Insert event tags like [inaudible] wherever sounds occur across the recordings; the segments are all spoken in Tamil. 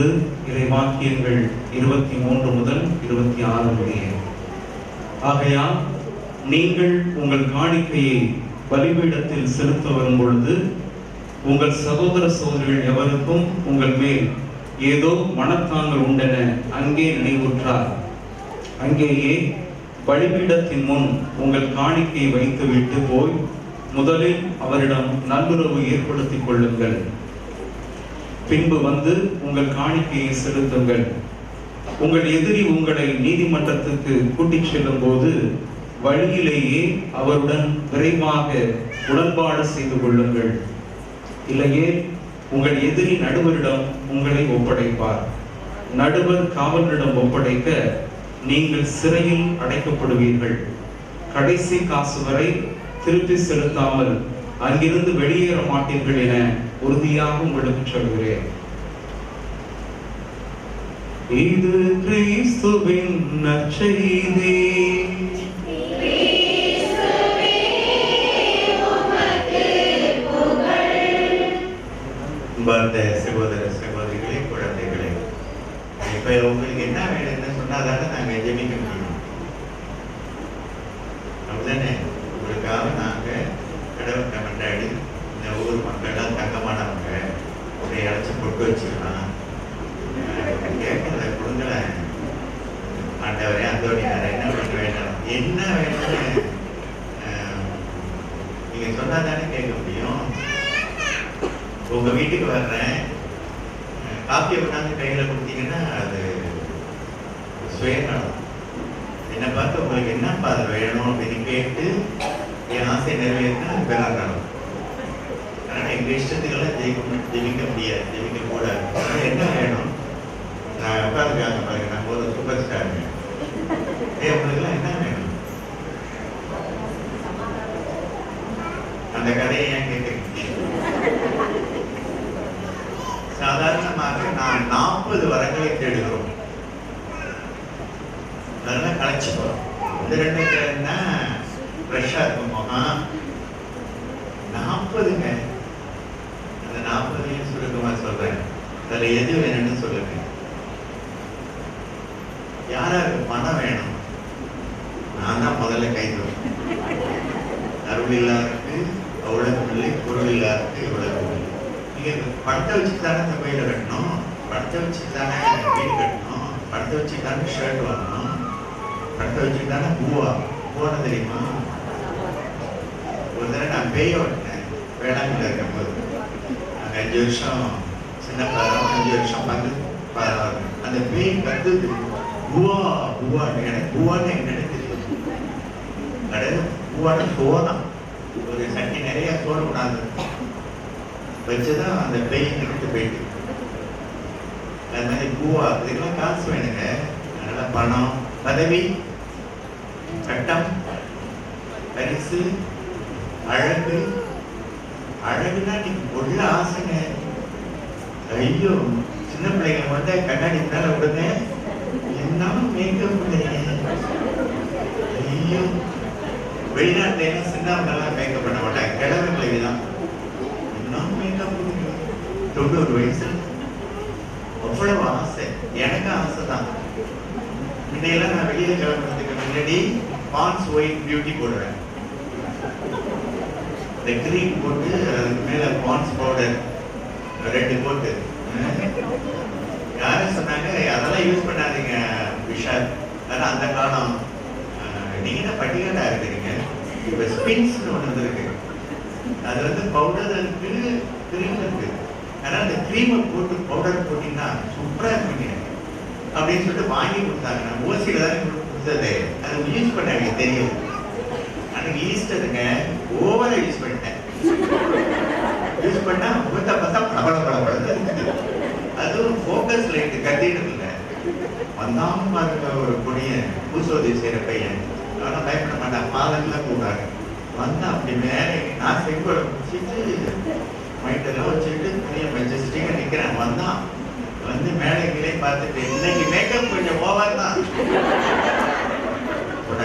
இதை வாக்கியங்கள் இருபத்தி மூன்று முதல் இருபத்தி ஆறு முடிய ஆகையால் நீங்கள் உங்கள் காணிக்கையை பலிபீடத்தில் செலுத்த வரும் பொழுது உங்கள் சகோதர சகோதரிகள் எவருக்கும் உங்கள் மேல் ஏதோ மனத்தாங்கள் உண்டென அங்கே நினைவுற்றார். அங்கேயே பலிபீடத்தின் முன் உங்கள் காணிக்கையை வைத்துவிட்டு போய் முதலில் அவரிடம் நல்லுறவு ஏற்படுத்திக் கொள்ளுங்கள். பின்பு வந்து உங்கள் காணிக்கையை செலுத்துங்கள். உங்கள் எதிரி உங்களை நீதிமன்றத்துக்கு கூட்டிச் செல்லும் போது வழியிலேயே அவருடன் விரைவாக உடன்பாடு செய்து கொள்ளுங்கள். இல்லையே உங்கள் எதிரி நடுவரிடம் உங்களை ஒப்படைப்பார். நடுவர் காவலரிடம் ஒப்படைக்க நீங்கள் சிறையில் அடைக்கப்படுவீர்கள். கடைசி காசு வரை திருப்பி செலுத்தாமல் அங்கிருந்து வெளியேற மாட்டீர்கள் என உறுதியாக உங்களுக்கு சொல்கிறேன். இது கிறிஸ்துவின் நற்செய்தி. சகோதர சகோதரிகளே குழந்தைகளே. இப்ப உங்களுக்கு என்ன வேணும்னு சொன்னாதானே நாங்க ஜெபிக்க முடியும் அப்படிதானே உங்களுக்காக நாங்க கடவுள் கமண்டாடி இந்த ஊர் மக்கள்லாம் தங்கமானவங்க உடைய அழைச்சி பொட்டு வச்சுக்கலாம் கேட்கறத கொடுங்களேன் ஆண்டவரே அந்தோனியார் என்ன பண்ண வேண்டாம் என்ன வேணும்னு நீங்க சொன்னா தானே கேட்க முடியும். உங்க வீட்டுக்கு வர்றேன். காப்பியை கொண்டாந்து கையில கொடுத்தீங்கன்னா அது சுயநலம். என்னை பார்த்து உங்களுக்கு என்னப்பா அது வேணும் அப்படின்னு கேட்டு என் ஆசை நிறைவேறினா அது பெறாங்கணும் அதனால எங்க இஷ்டத்துக்கெல்லாம் ஜெயிக்க ஜெயிக்க முடியாது ஜெயிக்க கூடாது. அதனால என்ன வேணும்? நான் உட்காந்துருக்காங்க பாருங்க நான் ஒரு சூப்பர் ஸ்டாருங்க ஏ உங்களுக்கு என்ன வேணும் அந்த கதையை ஏன் கேட்குறீங்க சாதாரணமாக நாம் நாற்பது வரங்களை தேடுகிறோம். அதெல்லாம் களைச்சு போறோம். இந்த ரெண்டு என்ன? ஃப்ரெஷ்ஷாக இருக்கும். முகம் நாற்பதுங்க. அந்த நாற்பதையும் சுருக்கமாக சொல்றேன். அதில் எது வேணும்னு சொல்லுங்க. யாராருக்கு பணம் வேணும்? நான் தான் முதல்ல கை தூக்கும் அருள் இல்லாத அவ்வளவு இல்லை பொருள் இல்லாருக்கு இவ்வளவு இல்லை நீங்க படத்தை வச்சு தானே இந்த கோயிலை கட்டணும் படத்தை வச்சு தானே வீடு கட்டணும் படத்தை வச்சு தானே ஷர்ட் வாங்கணும் படத்தை வச்சு தானே பூவா பூவான தெரியுமா ஒரு தடவை நான் பேய் ஓட்டினேன் வேளாண்மையில் இருக்கும்போது அங்க அஞ்சு வருஷம் சின்ன படம் அஞ்சு வருஷம் வந்து ப- அந்த பேய் கத்துது பூவா பூவா எனக்கு பூவான்னு என்னன்னு தெரியும் கடல் பூவான சோதான் ஒரு சட்டி நிறைய சோறு வச்சு தான் அந்த ட்ரெயின் எடுத்து போயிட்டு அது மாதிரி பூவா இதுக்கெல்லாம் காசு வேணுங்க. அதனால பணம் பதவி சட்டம் பரிசு அழகு. அழகுனா நீங்க உள்ள ஆசைங்க. ஐயோ சின்ன பிள்ளைங்க மட்டும் கண்ணாடி மேல விடுங்க. என்னாலும் மேக்கப் பிள்ளைங்க ஐயோ. வெளிநாட்டுல எல்லாம் சின்னவங்கெல்லாம் மேக்கப் பண்ண மாட்டாங்க. கிழமை பிள்ளைங்க தான் என்ன மேக்கப் தொண்ணூறு வயசு அவ்வளவு ஆசை எனக்கு ஆசை தான் முன்னையெல்லாம் நான் வெளியில கிளம்புறதுக்கு முன்னாடி பான்ஸ் ஒயிட் பியூட்டி போடுவேன் இந்த கிரீம் போட்டு அதுக்கு மேல பான்ஸ் பவுடர் ரெண்டு போட்டு யாரும் சொன்னாங்க அதெல்லாம் யூஸ் பண்ணாதீங்க விஷால் அதெல்லாம் அந்த காலம் நீங்க என்ன பட்டியலா இருக்கிறீங்க இப்ப ஸ்பின்ஸ் ஒன்று இருக்கு அது வந்து பவுடர் இருக்கு கிரீம் இருக்கு. ஆனா அந்த கிரீமை போட்டு பவுடர் போட்டிங்கன்னா சூப்பரா இருப்பீங்க. அப்படின்னு சொல்லிட்டு வாங்கி கொடுத்தாங்க. நான் ஓசியில் தான் கொடுத்தது. அது யூஸ் பண்ண எனக்கு தெரியும். அன்னைக்கு ஈஸ்டருங்க ஓவராக யூஸ் பண்ணிட்டேன். யூஸ் பண்ணா முகத்தை பார்த்தா பளபள பளபளன்னு அதுவும் ஃபோக்கஸ் லைட் கட்டிட்டு இல்லை வந்தாம பாருங்க ஒரு பொடிய பூசோதி செய்யற பையன். ஆனா பயப்பட மாட்டான். பாதங்கள்லாம் கூடாது வந்தா அப்படி மேலே நான் செங்கோலை முடிச்சிட்டு மைட்டெல்லாம் வச்சுட்டு துணியை மெஜஸ்டிக்காக நிக்கிறேன். வந்தான். வந்து மேலே பார்த்துட்டு இன்னைக்கு மேக்கப் கொஞ்சம் ஓவர் தான். கூட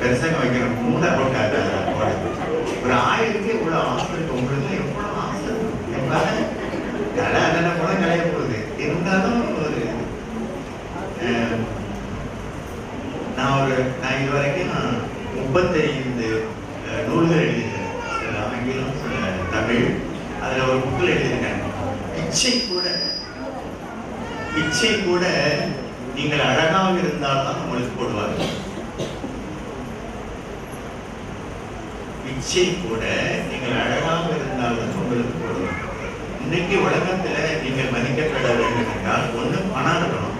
பெருசாக வைக்கிற மூளை போட்டாரு போட ஒரு ஆயிரத்துக்கு இவ்வளவு ஆசை இருக்கு. உங்களுக்கு எவ்வளோ ஆசை? இருக்கு எவ்வளவு தலை அதெல்லாம் கூட கலைய போகுது. இருந்தாலும் ஒரு அஹ், நான் ஒரு நான் இது வரைக்கும் முப்பத்தி அஹ், நூல்கள் எழுதியிருக்கேன் சில ஆங்கிலம் சில தமிழ் அதுல ஒரு புக்கில் எழுதியிருக்கேன் பிச்சை கூட பிச்சை கூட நீங்கள் அழகாக இருந்தால்தான் உங்களுக்கு போடுவாங்க பிச்சை கூட நீங்கள் அழகாக இருந்தால்தான் உங்களுக்கு போடுவாங்க இன்னைக்கு உலகத்துல நீங்கள் மதிக்கப்பட வேண்டும் என்றால் ஒண்ணு பணம் இருக்கணும்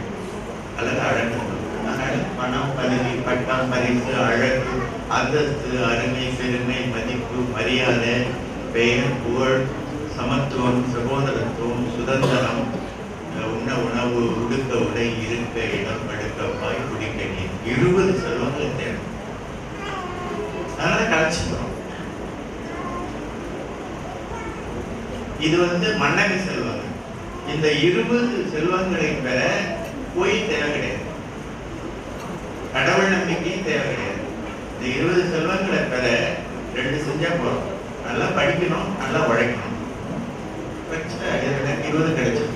அல்லது அழகு இருக்கணும். அதனால பணம் பதவி பட்டம் பரிசு அழகு அந்தஸ்து அருமை பெருமை மதிப்பு மரியாதை பெயர் புகழ் சமத்துவம் சகோதரத்துவம் சுதந்திரம் உண்ண உணவு உடுக்க உடை இருக்க இடம் படுக்க பாய் குடிக்க நீர். இருபது செல்வங்கள் தேவை அதனால கலைச்சிக்கிறோம் இது வந்து மன்னக செல்வங்கள் இந்த இருபது செல்வங்களை பெற போய் தேவை கிடையாது. கடவுள் நம்பிக்கையும் தேவை கிடையாது. இந்த இருபது செல்வங்களை பெற ரெண்டு செஞ்சா போறோம் நல்லா படிக்கணும் நல்லா உழைக்கணும். இருபது கிடைச்சது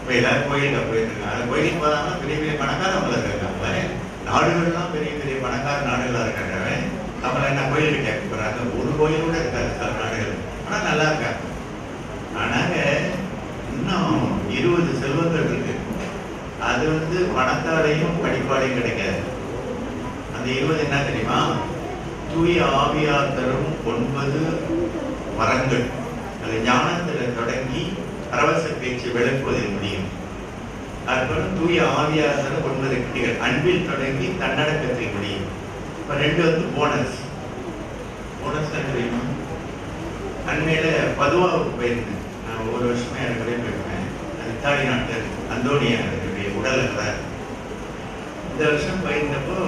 இப்போ எல்லாரும் கோயிலுக்கு போயிருக்காங்க. அந்த கோயிலுக்கு போனாலும் பெரிய பெரிய பணக்காரவங்க இருக்காங்க. நாடுகள்லாம் பெரிய பெரிய பணக்கார நாடுகளா இருக்காங்க அப்புறம் என்ன கோயிலுக்கு கேட்க போறாங்க ஒரு கோயில் கூட இருக்காது சில நாடுகள். ஆனா நல்லா இருக்காங்க. ஆனாங்க இன்னும் இருபது செல்வங்கள் இருக்கு. அது வந்து பணத்தாலையும் படிப்பாலையும் கிடைக்காது. அந்த இருபது என்ன தெரியுமா? தூய ஆவியார் தரும் ஒன்பது மரங்கள். அது ஞானத்துல தொடங்கி பரவச பேச்சு விளக்குவதில் முடியும். அதுபோல் தூய ஆவியாசன ஒன்பது கிட்டிகள் அன்பில் தொடங்கி தன்னடக்கத்தில் முடியும். இப்ப ரெண்டு வந்து போனஸ் போனஸ் தெரியுமா? அண்மையில பதுவாவுக்கு போயிருந்தேன். நான் ஒவ்வொரு வருஷமே எனக்கு போயிருப்பேன். அது இத்தாலி நாட்டில் அந்தோனியா இருக்கக்கூடிய உடல் அதான் இந்த வருஷம் போயிருந்தப்போ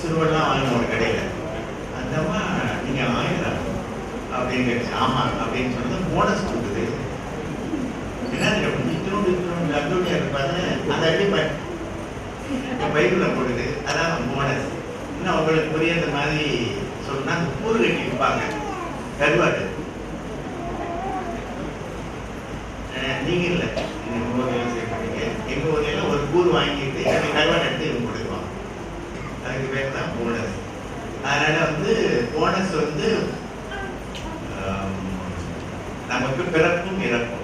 சிறுவெல்லாம் வாங்கின ஒரு கடையில். அந்தம்மா நீங்கள் நீங்க ஆயிரம் அப்படின்னு கேட்டு ஆமா அப்படின்னு சொன்னது போனஸ் கொடுக்குது என்ன இத்தனோடு இத்தனோடு அந்தோனியா இருப்பாரு அதை அடி பைபிள்ல போடுது. அதான் போனஸ் இன்னும் உங்களுக்கு புரியாத மாதிரி சொன்னா கூறு கட்டி விற்பாங்க கருவாடு. அஹ் நீங்க இல்ல. நீங்க உங்க ஊர்ல செய்ய எங்க ஊர்ல எல்லாம் ஒரு கூறு வாங்கிட்டு அந்த கருவாடு எடுத்து இவங்க கொடுக்குவாங்க அதுக்கு பேர் தான் போனஸ் அதனால வந்து போனஸ் வந்து நமக்கு பிறப்பும் இறப்பும்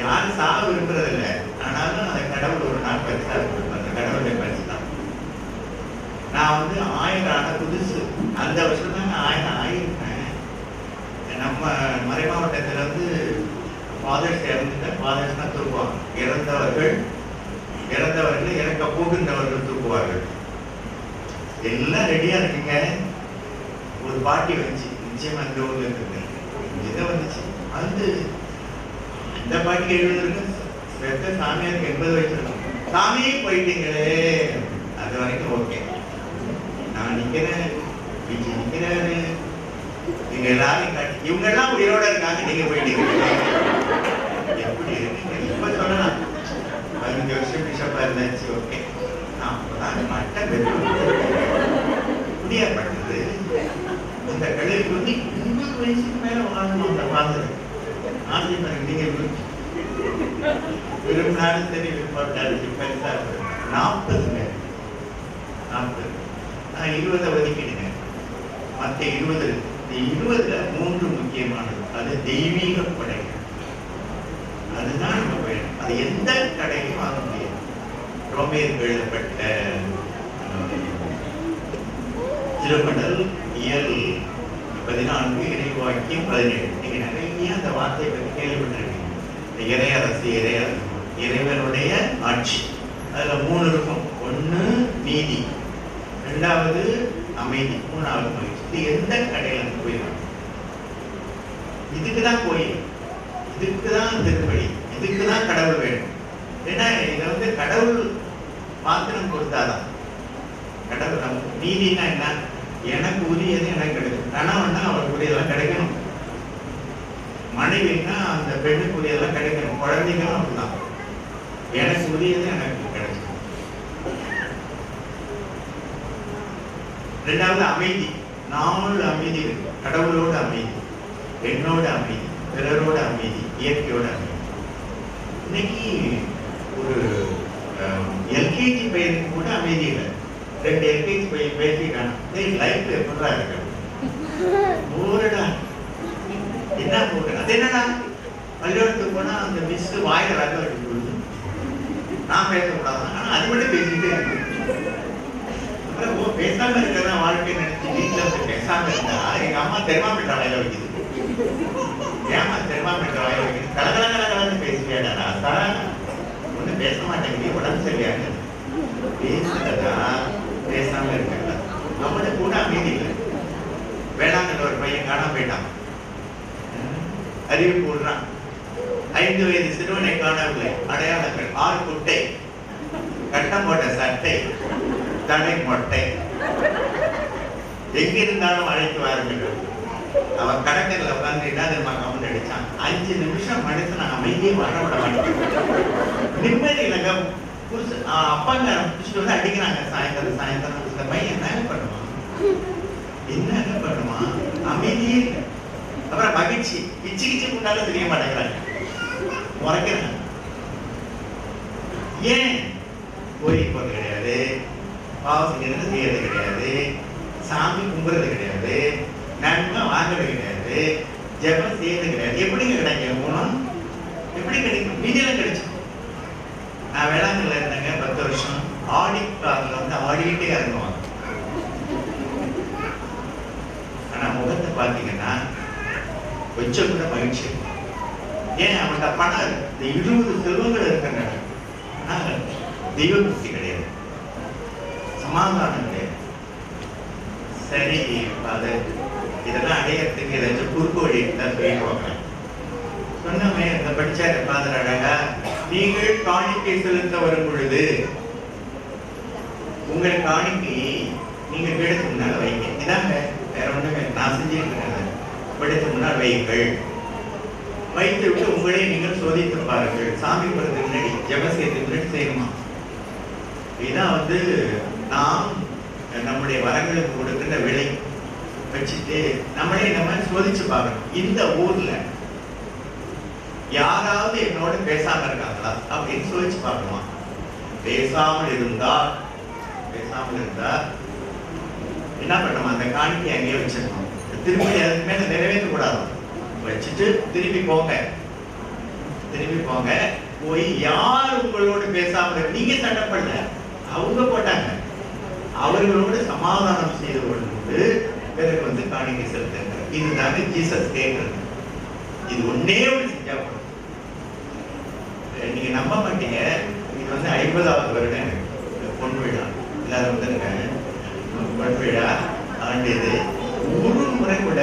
யாரும் சாக விரும்புறது இல்லை ஆனாலும் அந்த கடவுள் ஒரு நாள் பரிசா இருக்கும் அந்த கடவுளுடைய பரிசு தான். நான் வந்து ஆயிரம் ஆன புதுசு. அந்த வருஷம் தான் நான் ஆயிரம் ஆயிருப்பேன். நம்ம மறை மாவட்டத்தில் வந்து ஃபாதர்ஸ் இறந்துட்ட ஃபாதர்ஸ் தான் தூக்குவாங்க. இறந்தவர்கள் இறந்தவர்கள் இறக்க போகின்றவர்கள் தூக்குவார்கள். எல்லாம் ரெடியா இருக்குங்க. ஒரு பாட்டி வந்துச்சு நிச்சயமா இந்த ஊர்ல இருக்கு எதை வந்துச்சு அந்த இந்த பாட்டு எழுபது பெத்த சாமியாருக்கு எண்பது வயசு சாமியே போயிட்டீங்களே. அது வரைக்கும் ஓகே நான் நிக்கிறேன் விஜய் நிக்கிறாரு. நீங்க எல்லாரும் இவங்க எல்லாம் உயிரோட இருக்காங்க நீங்க போயிட்டீங்க. எப்படி இருக்கு இப்ப சொல்லலாம். பதினஞ்சு வருஷம் பிஷப்பா இருந்தாச்சு ஓகே நான் அப்பதான் மட்டம் முடியாப்பட்டது அந்த கழுவிக்கு வந்து எண்பது வயசுக்கு மேல வாழணும் அந்த மாதிரி ஆசை நீங்க விரும்பினாலும் சரி விரும்பாட்டாலும் பெருசா நாற்பது பேர். நாற்பது. நான் இருபதை ஒதுக்கிடுங்க. மற்ற இருபது இந்த இருபதுல மூன்று முக்கியமானது. அது தெய்வீக படை அதுதான் நம்ம வேணும். அது எந்த கடையும் வாங்க முடியாது. ரோமேருக்கு எழுதப்பட்ட திருமணல் இயல் பதினான்கு இறைவாக்கியம் பதினேழு. நீங்க நிறைய அந்த வார்த்தையை பற்றி கேள்விப்பட்டிருக்கீங்க இந்த இறையரசு இறையரசு இறைவனுடைய ஆட்சி. அதுல மூணு இருக்கும். ஒண்ணு நீதி. ரெண்டாவது அமைதி. மூணாவது மகிழ்ச்சி இது எந்த கடையில இருந்து போயிடும் இதுக்கு தான் கோயில். இதுக்கு தான் திருப்பலி இதுக்கு தான் கடவுள் வேணும். ஏன்னா இதை வந்து கடவுள் பாத்திரம் கொடுத்தாதான். கடவுள் நமக்கு நீதினா என்ன? எனக்கு உரியது எனக்கு கிடைக்கும். கணவன்னா அவருக்கு உரியதெல்லாம் கிடைக்கணும். மனைவின்னா அந்த பெண்ணுக்கு உரியதெல்லாம் கிடைக்கணும். குழந்தைங்களும் அப்படிதான். எனக்கு உரியது எனக்கு கிடைக்கும். ரெண்டாவது அமைதி. நாலு அமைதி இருக்கு கடவுளோட அமைதி பெண்ணோட அமைதி பிறரோட அமைதி இயற்கையோட அமைதி. இன்னைக்கு ஒரு எல்கேஜி பையனுக்கு கூட அமைதி இல்லை. ரெண்டு போய் பையன் பேசிக்கிறான் லைஃப் எப்படா இருக்கு. போரடா என்ன போற அது என்னடா? பள்ளிக்கூடத்துக்கு போனா அந்த மிஸ் வாயில ரக வெட்டி விடுது நான் பேசக்கூடாது. ஆனா அது மட்டும் பேசிக்கிட்டே இருக்கு. அப்புறம் ஓ பேசாம இருக்கிறதா வாழ்க்கை நினைச்சு வீட்டுல வந்து பேசாம இருந்தா எங்க அம்மா தெர்மாமீட்டர் வாயில வைக்குது ஏமா தெர்மாமீட்டர் வாயில வைக்குது கலகல கலகலன்னு பேசுவியாடா ராசா. ஒண்ணு பேச மாட்டேங்குது. உடம்பு சரியாக பேசுறதா பேசாம இருக்கிறதா அவனை கூட அமைதி இல்லை. வேளாங்கல் ஒரு பையன் காணாம போயிட்டான். அறிவு போடுறான் ஐந்து வயது சிறுவனை காணவில்லை. அடையாளங்கள் ஆறு குட்டை. கட்டம் போட்ட சட்டை தடை மொட்டை. எங்கிருந்தாலும் அழைத்து வாருங்கள் அவன் கடற்கரையில் உட்கார்ந்து என்ன தெரியுமா அடிச்சான்? அஞ்சு நிமிஷம் மனுஷன் நான் அமைதியே விட மாட்டேன். நிம்மதி இல்லைங்க. புருஷ அப்பாங்க பிடிச்சிட்டு வந்து அடிக்கிறாங்க. சாயந்தரம் சாயந்தரம் இந்த பையன் என்ன பண்ணுவான்? என்ன பண்ணுவான்? அமைதியே அப்புறம் மகிழ்ச்சி. கிச்சு கிச்சு முன்னாலும் தெரிய மாட்டேங்கிறாங்க. முறைக்கிறாங்க ஏன்? கோயில் போறது கிடையாது. பாவம் செய்யறது செய்யறது கிடையாது. சாமி கும்புறது கிடையாது. நன்மை வாங்குறது கிடையாது. ஜெபம் செய்யறது கிடையாது. எப்படிங்க கிடைக்கும்? மூலம் எப்படி கிடைக்கும்? மீதியெல்லாம் கிடைக்கும் நான் வேளாங்கல்ல இருந்தேங்க பத்து வருஷம். ஆடி காலில் வந்து ஆடிக்கிட்டே இறங்குவாங்க. ஆனா முகத்தை பார்த்தீங்கன்னா கொஞ்சம் கூட மகிழ்ச்சி ஏன் அவன்கிட்ட பணம் இந்த இருபது செல்வங்கள் இருக்கின்றன ஆனால் தெய்வ பக்தி கிடையாது. சமாதானம் கிடையாது. சரி அது இதெல்லாம் அடையறதுக்கு ஏதாச்சும் குறுக்கு வழி இருந்தால் சொல்லிடுவாங்க சொன்னமே இந்த படிச்சாரு பாதர் அழகா நீங்கள் காணிக்கை செலுத்த வரும் பொழுது உங்கள் காணிக்கையை நீங்க பீடத்துக்கு முன்னால் வைங்க. இதாங்க வேற ஒண்ணுமே நான் செஞ்சிருக்கிறேன் பீடத்துக்கு முன்னால் வைங்கள் வைத்து விட்டு உங்களை நீங்கள் சோதித்து பாருங்கள். சாமி படத்துக்கு முன்னாடி ஜெபசேத்துக்கு முன்னாடி செய்யணுமா? இதான் வந்து நாம் நம்முடைய வரங்களுக்கு கொடுக்கின்ற விலை வச்சுட்டு நம்மளே நம்ம சோதிச்சு பார்க்கணும். இந்த ஊர்ல யாராவது என்னோட பேசாம இருக்காங்களா? அப்படின்னு சோதிச்சு பார்க்கணுமா? பேசாமல் இருந்தா பேசாமல் இருந்தா என்ன பண்ணணும்? அந்த காணிக்கை அங்கேயே வச்சிருக்கணும் திரும்பி அதுக்கு மேல நிறைவேற்ற கூடாது. வச்சுட்டு திருப்பி போங்க. திருப்பி போங்க. போய் யார் உங்களோட பேசாமல் நீங்க சண்டை பண்ணல அவங்க போட்டாங்க. அவர்களோடு சமாதானம் செய்து கொண்டு பிறகு வந்து காணிக்கை செலுத்துங்க. இதுதாங்க ஜீசஸ் கேட்கறது. இது ஒன்னே ஒன்று செஞ்சா போதும். நீங்க நம்ப மாட்டீங்க. இது வந்து ஐம்பதாவது வருடம். பொன் விழா. எல்லாரும் வந்துருங்க. பொன் விழா ஆண்டு இது ஒரு முறை கூட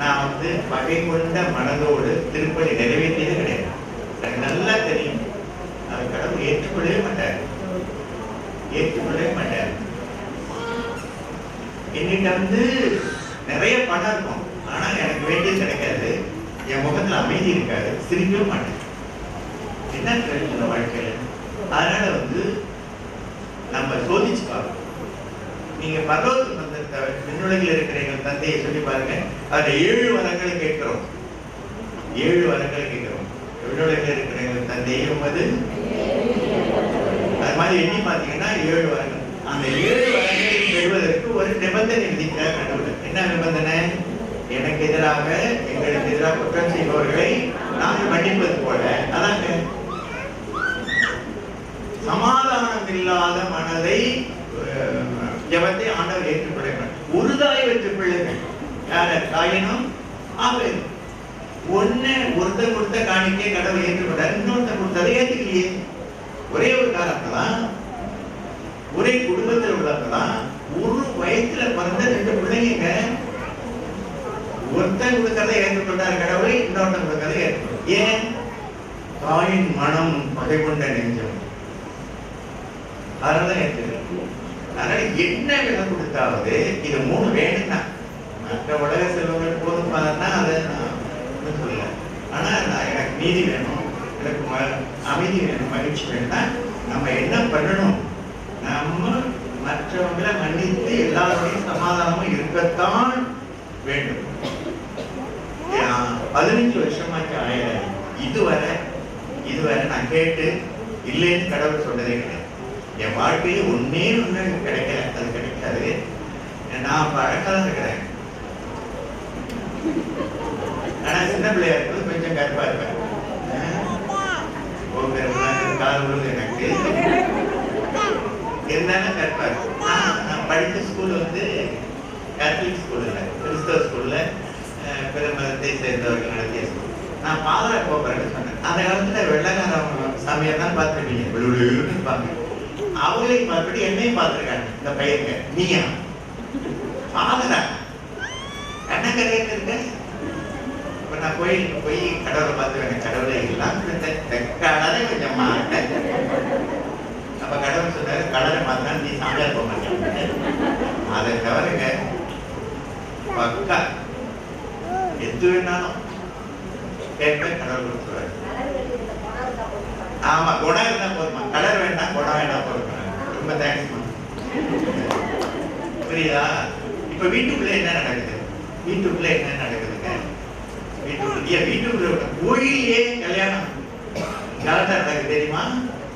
நான் வந்து பகை கொண்ட மனதோடு திருப்பதி நிறைவேற்றியது கிடையாது. எனக்கு நல்லா தெரியும். அது கடவுள் ஏற்றுக்கொள்ளவே மாட்டார். ஏற்றுக்கொள்ளவே மாட்டார். என்கிட்ட வந்து நிறைய பணம் இருக்கும். ஆனா எனக்கு வேண்டியது கிடைக்காது. என் முகத்துல அமைதி இருக்காது சிரிக்கவே மாட்டேன். என்ன இந்த வாழ்க்கையில? அதனால வந்து நம்ம சோதிச்சு பார்க்கணும். நீங்க பரலோக மந்திரத்தை விண்ணுலகில் இருக்கிற எங்கள் தந்தையை சொல்லி பாருங்க. அதுல ஏழு வரங்களை கேட்கிறோம். ஏழு வரங்களை கேட்கிறோம். விண்ணுலகில் இருக்கிற எங்கள் தந்தையை உமது அது மாதிரி எண்ணி பார்த்தீங்கன்னா ஏழு வரங்கள். அந்த ஏழு வரங்களை பெறுவதற்கு ஒரு நிபந்தனை விதிக்கிறார் கடவுள். என்ன நிபந்தனை? எனக்கு எதிராக எங்களுக்கு எதிராக குற்றம் செய்பவர்களை நாங்கள் மன்னிப்பது போல. அதாங்க. சமாதானம் இல்லாத மனதை ஜபத்தை ஆண்டவர் ஏற்றுக்கொள்ள ஒரு தாய் வெற்று பிள்ளைகள் யார? காயினும் ஆவேன். ஒண்ணு ஒருத்தர் கொடுத்த காணிக்கை கடவுள் ஏற்றுக்கொண்டார். இன்னொருத்தர் கொடுத்ததை ஏற்றுக்கலையே ஒரே ஒரு காரணத்துல ஒரே குடும்பத்தில் உள்ளவங்க ஒரு வயசுல பிறந்த ரெண்டு பிள்ளைங்க. ஒருத்தன் கொடுக்கறதை ஏற்றுக்கொண்டார் கடவுளை இன்னொருத்தன் கொடுக்கறதை ஏற்றுக்கொண்டார். ஏன்? தாயின் மனம் பகை கொண்ட நெஞ்சம். அதனால ஏற்றுக்கிறேன் அதனால என்ன விலை கொடுத்தாவது இது மூணு வேணும்னா மற்ற உலக செல்வங்கள் போதும் பார்த்தா அதை நான் சொல்ல சொல்லல. ஆனா நான் எனக்கு நீதி வேணும் எனக்கு ம- அமைதி வேணும் மகிழ்ச்சி வேணும்னா நம்ம என்ன பண்ணணும்? நம்ம மற்றவங்களை மன்னித்து எல்லாரோடையும் சமாதானமா இருக்கத்தான் வேண்டும். பதினஞ்சு வருஷமாச்சு ஆயிரம் இதுவரை இதுவரை நான் கேட்டு இல்லைன்னு கடவுள் சொன்னதே கிடையாது. என் வாழ்க்கையில ஒன்னே ஒன்று எனக்கு கிடைக்கல. அது கிடைக்காது. நான் அப்ப இருக்கிறேன். ஆனா சின்ன பிள்ளையா இருக்கும் கொஞ்சம் கருப்பா இருப்பேன். கால் எனக்கு. இருந்தாலும் கருப்பா இருக்கும் நான் நான் படித்த ஸ்கூல் வந்து கேத்தலிக் ஸ்கூல் இல்லை கிறிஸ்தவ ஸ்கூல்ல மதத்தை சேர்ந்தவர்கள் நடத்திய நான் பாதரா போகிறேன்னு சொன்னேன். அந்த காலத்துல வெள்ளக்காரன் சாமியார் தான் பார்த்துருப்பீங்க. விழுவிழுன்னு இருப்பாங்க. அவங்களையும் பார்த்துட்டு என்னையும் பார்த்துருக்காங்க. இந்த பையங்க நீயா? பாதரா? கண்ணக்கரையில் இருக்க? இப்ப நான் கோயிலுக்கு போய் கடவுளை பார்த்து கடவுளை எல்லாம் கடலை கொஞ்சம் மாட்டேன். அப்ப கடவுள் சொன்னாரு கடலை பார்த்தா நீ சாமியார் போக மாட்டேன் அதை தவிரங்க பக்கா எது வேணாலும் கேட்பேன் கடவுள் கொடுத்துருவாரு ஆமா குணம் இருந்தா போதுமா? கலர் வேண்டாம் குணம் வேண்டாம் போதுமா? ரொம்ப தேங்க்ஸ்மா புரியுதா? இப்ப வீட்டுக்குள்ள என்ன நடக்குது? வீட்டுக்குள்ள என்ன நடக்குதுங்க? வீட்டுக்குள்ள வீட்டுக்குள்ள கோயிலே கல்யாணம். கலட்டா நடக்குது தெரியுமா?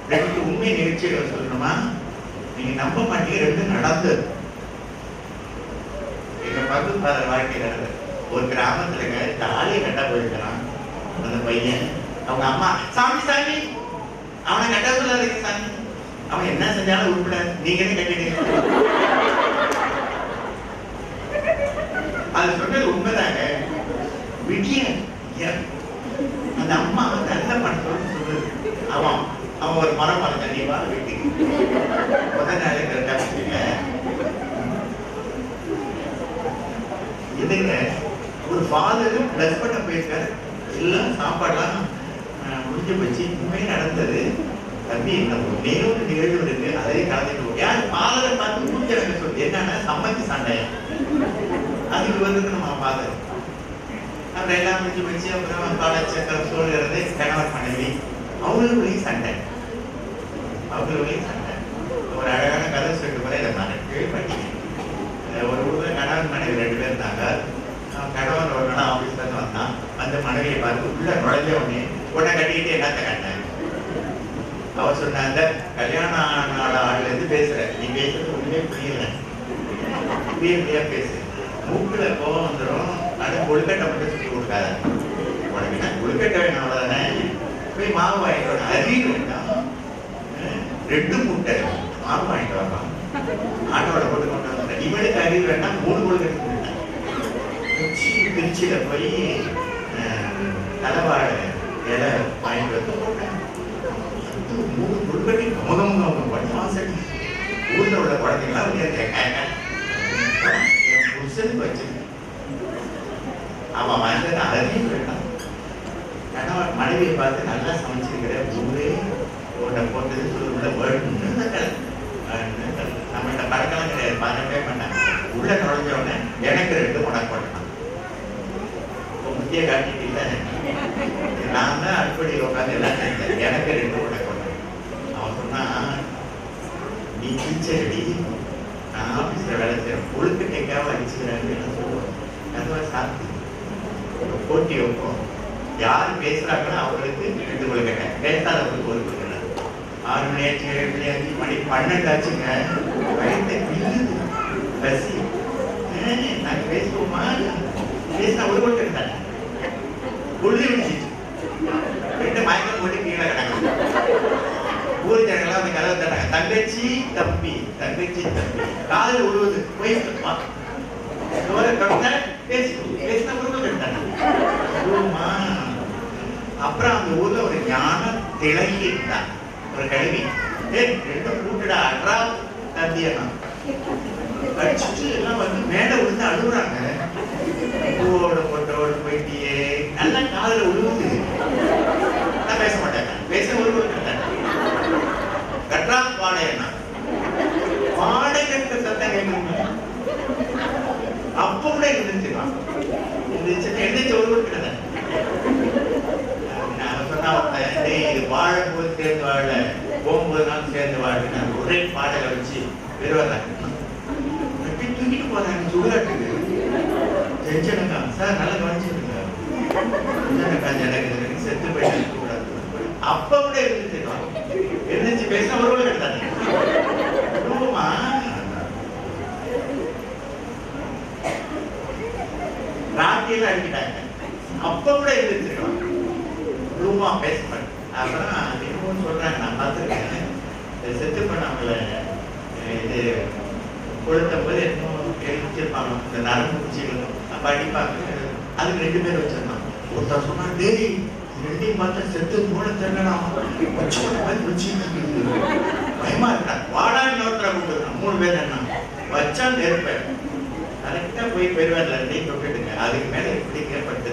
ரெண்டு உண்மை நிகழ்ச்சிகள் சொல்லணுமா? நீங்க நம்ப மாட்டீங்க ரெண்டு நடந்தது. எங்க பங்கு பாதர் வாழ்க்கை நடந்தது. ஒரு கிராமத்துலங்க தாலியை கட்ட போயிருக்கிறான். அந்த பையன். அவங்க அம்மா சாமி சாமி அவனை கட்ட சொல்லாதீங்க சாமி. அவன் என்ன செஞ்சாலும் உருப்படாது நீங்களே கட்டிட்டீங்க அது சொன்னது உண்மைதாங்க. விஜயன் அந்த அம்மா நல்ல மனசோடு சொல்றது அவன் அவன் ஒரு மரம் மரம் தண்ணிவா வீட்டுக்கு. முதல் நாளே கரெக்டா வச்சுங்க இதுங்க ஒரு ஃபாதர் பிளஸ் பண்ண போயிருக்காரு எல்லாம் சாப்பாடுலாம் அஹ், முடிஞ்சு போச்சு. இனிமேல் நடந்தது தம்பி நம்ம மேலும் ஒரு நிகழ்வு இருக்கு. அதே கலந்துட்டு யார் ஃபாதரை பார்த்து மூச்சு எனக்கு சொல்லி. என்னன்னா சம்மந்தி சண்டை. அதுக்கு வந்து நம்ம ஃபாதர் அப்புறம் எல்லாம் முடிஞ்சு போச்சு. அப்புறம் காலேஜ் சக்கரம் சொல்கிறது கணவர் மனைவி. அவங்களுக்குள்ளேயும் சண்டை. அவங்களுக்குள்ளேயும் சண்டை. ஒரு அழகான கதை சொல்லிட்டு போல இதை நான் கேள்விப்பட்டீங்க பண்ணி ஒரு ஊரில் கணவன் மனைவி ரெண்டு பேர் இருந்தாங்க. அவன் கணவன் ஒரு நாள் வந்தான் அந்த மனைவியை பார்த்து உள்ள நுழைஞ்ச உடனே உடனே கட்டிக்கிட்டு என்னத்த கண்டேன் அவர் அந்த கல்யாணம் ஆன ஆள்ல இருந்து பேசுற நீ பேசுறது ஒண்ணுமே புரியல புரியலையா பேசு மூக்குல கோபம் வந்துடும் ஆனா கொழுக்கட்டை மட்டும் சுற்றி கொடுக்காத உனக்கு என்ன கொழுக்கட்டை வேணும் அவ்வளோதானே போய் மாவு வாங்கிட்டு வரணும் வேண்டாம் அஹ் ரெண்டு முட்டை மாவு வாங்கிட்டு வரலாம் ஆட்டோட போட்டு கொண்டு வந்தேன் இவனுக்கு அறிவு வேண்டாம் மூணு கொழுக்கட்டை திருச்சியில போய் அஹ், தலைவாழை இலை வாங்கிட்டு போட்டேன் மூணு கொழுக்கட்டை கமகம் கமகம் பண்ணி ஊர்ல உள்ள குழந்தைங்களாம் வந்து கேட்க என் புருஷனுக்கு வச்சிருக்கேன். அவன் வந்து அறிவு கணவன் மனைவியை பார்த்து நல்லா சமைச்சிருக்கிற ஊரே உன்னை போட்டது சொல்லுள்ள வேணும்னு நம்மகிட்ட பழக்கம் கிடையாது பண்ணவே பண்ண உள்ள நுழைஞ்ச உடனே எனக்கு ரெண்டு உனக்கு போட்டான். இப்போ காட்டிட்டு இல்ல நான் தான் அடிப்படையில் உட்காந்து எல்லாம் செஞ்சேன் எனக்கு ரெண்டு உனக்கு அவன் சொன்னா நீ டீச்சரடி நான் ஆபீஸ்ல வேலை செய்யறேன் ஒழுக்கு டைக்காக அடிச்சுக்கிறாங்க சொல்லுவோம் கதவை சாப்பிட்டு போட்டி வைப்போம். யார் பேசுறாங்கன்னா அவங்களுக்கு ரெண்டு கொள்கை பேசாதவங்களுக்கு ஒரு கொள்கை ஆறு மணி ஆச்சு ஏழு மணி ஆச்சு மணி பன்னெண்டு ஆச்சுங்க. பசி. நாங்கள் நாங்க பேசுவோமா? பேசினா ஒரு கொள்கை தானே உள்ளி ரெண்டு மயக்கம் போட்டு கீழே கிடக்கு ஊர் ஜனங்களாம் அந்த கதவை தட்டாங்க தங்கச்சி தம்பி தங்கச்சி தம்பி. காதல் உழுவது. போய் பேசி பேசின குடும்பம் கட்டாங்க அப்புறம் அந்த ஊர்ல ஒரு ஞான திளங்கி இருந்தான் ஒரு கல்வி ஏய் கூட்டுடா. அட்ரா தந்தியெல்லாம் கடிச்சிட்டு எல்லாம் வந்து மேல விழுந்து அழுகுறாங்க. பூவோட நல்லா காதுல உழுவுது நான் பேச மாட்டேன் பேச உழுவு கட்டா பாடையண்ணா பாடை கட்ட சத்தம் கேட்குறீங்க அப்ப கூட இருந்துச்சுமா இருந்துச்சுன்னா எழுந்திரிச்சு ஒரு இருக்கிறத நான் சொன்னா ஒருத்தன், "டேய், இது வாழும்போது சேர்ந்து வாழ போகும்போது நாள் சேர்ந்து வாழ நான் ஒரே பாடலை வச்சு பெறுவாங்க தூக்கிட்டு போறாங்க சுடுகாட்டுக்கு டென்ஷனுக்கா சார் நல்லா கவனிச்சிருங்க எனக்கு எனக்கு எனக்கு செத்து போயிட்டு கூடாது அப்ப கூட இருந்துச்சுக்கலாம் இருந்துச்சு பேசினா ஒரு கிடையாது குடும்பமா ராத்தியெல்லாம் அடிக்கிட்டாங்க அப்ப கூட இருந்துச்சுக்கலாம் குடும்பமா பேச மாட்டேன் அப்புறம் என்னமோ சொல்றாங்க நான் பார்த்துருக்கேன் இது கொளுத்தும் போது என்னமோ எழுதிச்சிருப்பாங்க இந்த நரம்பு குச்சிகளும் அப்ப அதுக்கு ரெண்டு பேர் வச்சிருந்தாங்க ஒருத்தர் சொன்னா டேய் ரெண்டையும் பார்த்தா செத்து மூட தெரியலனா மாதிரி வச்சு பயமா இருக்கா வாடா இன்னொருத்தர கூப்பிடுறான் மூணு பேர் என்ன வச்சா நெருப்பேன் கரெக்டா போய் பெருவேர்ல ரெண்டையும் தொட்டுடுங்க அதுக்கு மேல எப்படி கேட்பட்டு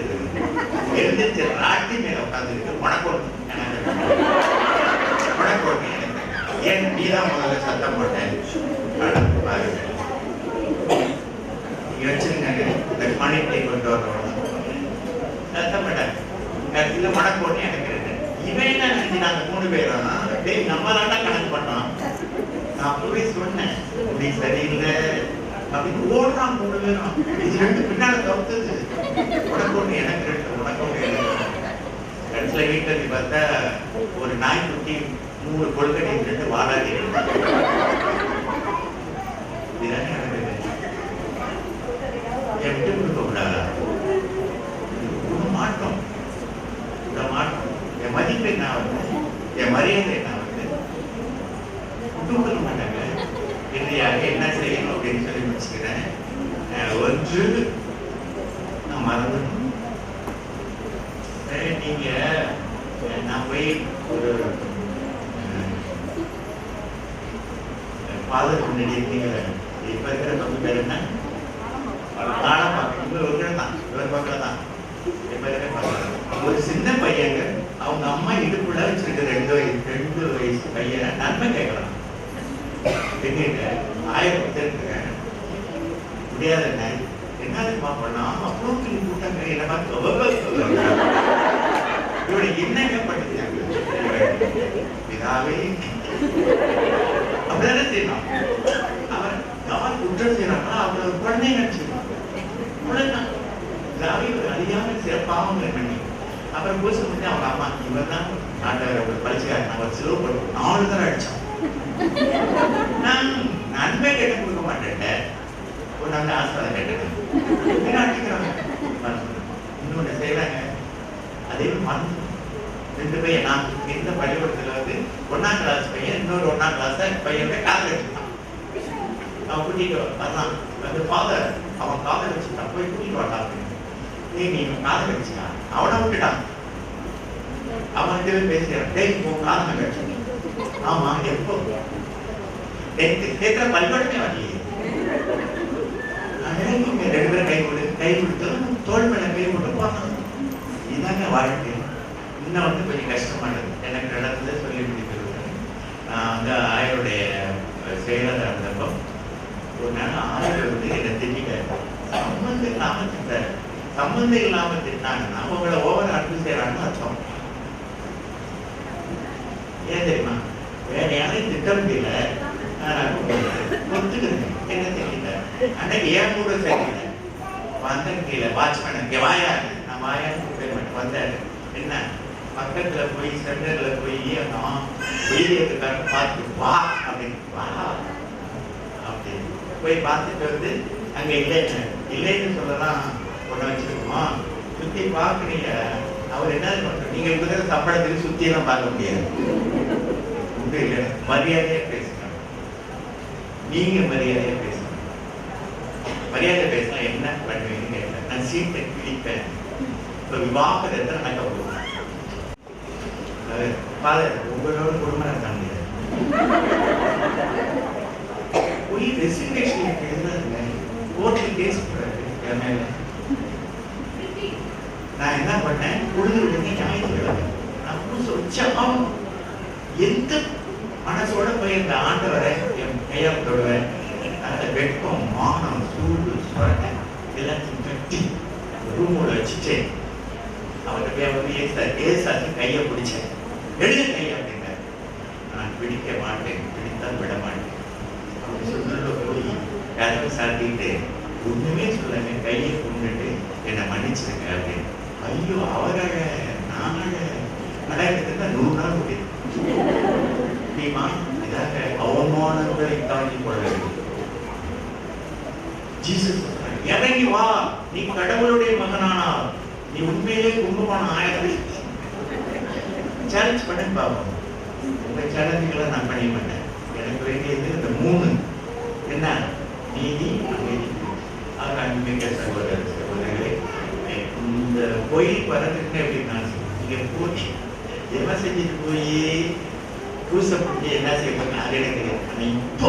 எழுந்திருச்சு ராட்டி மேல உட்காந்துருக்கு உனக்கு உனக்கு ஏன் நீ தான் முதல்ல சத்தம் போட்டேன். பாருங்க. நீங்க இந்த மணிட்டை கொண்டு வரணும் சத்தம் போட்டேன் எனக்கு இவன் என்ன மூணு பேரும்? டேய் நம்ம தாண்டா கணக்கு பண்ணோம். நான் போய் சொன்னேன் இப்படி சரியில்லை. அப்படின்னு ஓடுறான் மூணு பேரும். இது ரெண்டு பின்னால தவிர்த்தது உனக்கு ஒண்ணு எனக்கு ரெண்டு உனக்கு ஒண்ணு எனக்கு ரெண்டு. பார்த்தா ஒரு நாய்க்குட்டி மூணு கொழுக்கட்டை ரெண்டு வாழாடி இதுதானே நடக்குது என் விட்டு கொடுக்க கூடாதா? ஒரு மாற்றம். இந்த மாற்றம். என் மதிப்பு என்ன ஆகுது என் மரியாதை என்ன ஆகுது விட்டு கொடுக்க மாட்டாங்க. இன்றையாக என்ன செய்யணும் அப்படின்னு சொல்லி முடிச்சுக்கிறேன். அஹ் ஒன்று நான் மறந்துடணும் சரி நீங்க அஹ் நான் போய் ஒரு [laughs] இப்ப இருக்கிற பக்கம் பேர் என்ன ஆலப்பாக்கம் இவர் ஒரு தான் இவர் பக்கம் தான் இருக்கிற பக்கம் ஒரு சின்ன பையங்க அவங்க அம்மா இடுப்புல வச்சிருக்க ரெண்டு வயசு ரெண்டு வயசு பையன் நன்மை கேட்கலாம் எங்கிட்ட ஆயிரம் பேருக்கு முடியாதுங்க என்னதுமா பண்ணா அவ்வளோ கிளி கூட்டாங்க என்ன இவனை என்னங்க பண்ணிட்டாங்க இதாவே அப்படிதானே செய்யணும் யார் குற்றம் செய்யறாங்களோ அவங்கள அவ்வளவுதான். இதாவே ஒரு அறியாம சிறப்பாகவும் பண்ணி அப்புறம் பூசை பண்ணி அவங்க அம்மா இவர் தான் ஆண்டவர் அவர் பரிசுக்காரன் அவர் சிலுவை போட்டு நாலு தடவை அடிச்சோம். நான் நன்மை கேட்டு கொடுக்க மாட்டேன் ஒரு நல்ல ஆசிரியர் கேட்டேன் அடிக்கிறாங்க இன்னொன்று செய்வாங்க அதே மறந்து ரெண்டு பையன் நான் இருந்த பள்ளிக்கூடத்தில் வந்து ஒன்னாம் கிளாஸ் பையன் இன்னொரு ஒன்னாம் கிளாஸ் பையன் காதல் எடுத்துக்கலாம் அவன் கூட்டிட்டு வர்றான் அந்த ஃபாதர் அவன் காதல் வச்சுட்டான் போய் கூட்டிட்டு வரலாம் நீ நீ காதல் வச்சுட்டான் அவனை விட்டுட்டான் அவன் ரெண்டு பேசுகிறான் டேய் உன் காதல் கட்சி ஆமா எப்போ நேத்து நேற்று வரலையே நீங்க ரெண்டு பேரும் கை கொடு கை கொடுத்து தோல் மேல கை மட்டும் பார்க்கணும் இதாங்க வாழ்க்கை இன்னும் வந்து கொஞ்சம் கஷ்டமானது எனக்கு நடந்தது சொல்லி முடிக்கிறது நான் வந்து ஆயருடைய செயலாளர் இருந்தப்போ ஒரு நல்ல ஆயர் வந்து என்னை திட்டாரு சம்மந்தம் இல்லாம திட்டாரு சம்மந்தம் இல்லாம திட்டாங்கன்னா உங்களை ஓவர் அன்பு செய்யறாங்கன்னு அர்த்தம் ஏன் தெரியுமா வேற யாரையும் திட்ட முடியல நான் கொடுத்துக்கிறேன் என்ன தெரியல அன்னைக்கு ஏன் கூட சரியில்லை வந்த கீழே வாட்ச்மேன் இங்கே வாயா நான் வாயான்னு பேமெண்ட் வந்தாரு என்ன பக்கத்துல போய் சென்டர்ல போய் நான் வெளியேற்றுக்காரன் பார்த்து வா அப்படின்னு வா போய் பார்த்துட்டு வந்து அங்க இல்லைன்னு இல்லைன்னு சொல்லலாம். ஒன்று வச்சுருக்கோமா சுத்தி பாக்குறீங்க அவர் என்ன பண்ணுறோம் நீங்க இருக்கிற சம்பளத்துக்கு சுத்தி எல்லாம் பார்க்க முடியாது. உண்டு இல்லை. மரியாதையா பேசுங்க. நீங்க மரியாதையா பேசணும் மரியாதை பேசினா என்ன பண்ணுவீங்கன்னு கேட்டேன். நான் சீட்டை கிழிப்பேன். இப்ப விவாகரத்தை நடக்க போகிறேன் ஃபாதர் உங்களோட குடும்பம் நடத்த முடியாது போய் ரெசிக்னேஷன் எழுதுறாங்க கோர்ட்ல கேஸ் போடுறாரு என் மேல. நான் என்ன பண்ணேன்? பொழுது விடுங்க ஞாயிற்றுக்கிழமை. நான் புதுசு உற்சாகம் எந்த மனசோட போய் இந்த ஆண்டவரை என் கையால் தொடுவேன் அந்த வெட்கம் மானம் சூடு சொரணை எல்லாத்தையும் கட்டி ரூமோட வச்சுட்டேன் அவர்கிட்ட போய் வந்து ஏசா ஏசாச்சு கையை பிடிச்சேன். எழுத கையை அப்படின்னாரு. நான் பிடிக்க மாட்டேன் பிடித்தால் விட மாட்டேன். அப்படி போய் கதவை சாத்திட்டு ஒண்ணுமே சொல்லாம கையை கும்பிட்டு என்னை மன்னிச்சிருங்க அப்படின்னு. ஐயோ அவரக நானக அடைக்கிறதுக்கு நூறு நாள் முடியும் முடியுமா இதாக அவமானங்களை தாங்கி கொள்ள வேண்டும். ஜீசஸ் இறங்கி வா நீ கடவுளுடைய மகனானா நீ உண்மையிலே கும்பமான ஆயிரம் சேலஞ்ச் பண்ணி பார்ப்போம் உங்க சேலஞ்சுகளை நான் பண்ணி மாட்டேன். எனக்கு வேண்டியது இந்த மூணு. என்ன நீதி அமைதி ஆக அன்பிக்க சகோதர சகோதரர்களே இந்த கோயிலுக்கு வர்றதுக்கு எப்படி நான் நீங்க போய் என்ன செஞ்சுட்டு போய் பூசை பண்ணி என்ன செய்வாங்க அது எனக்கு தெரியாது. ஆனா இப்போ இப்போ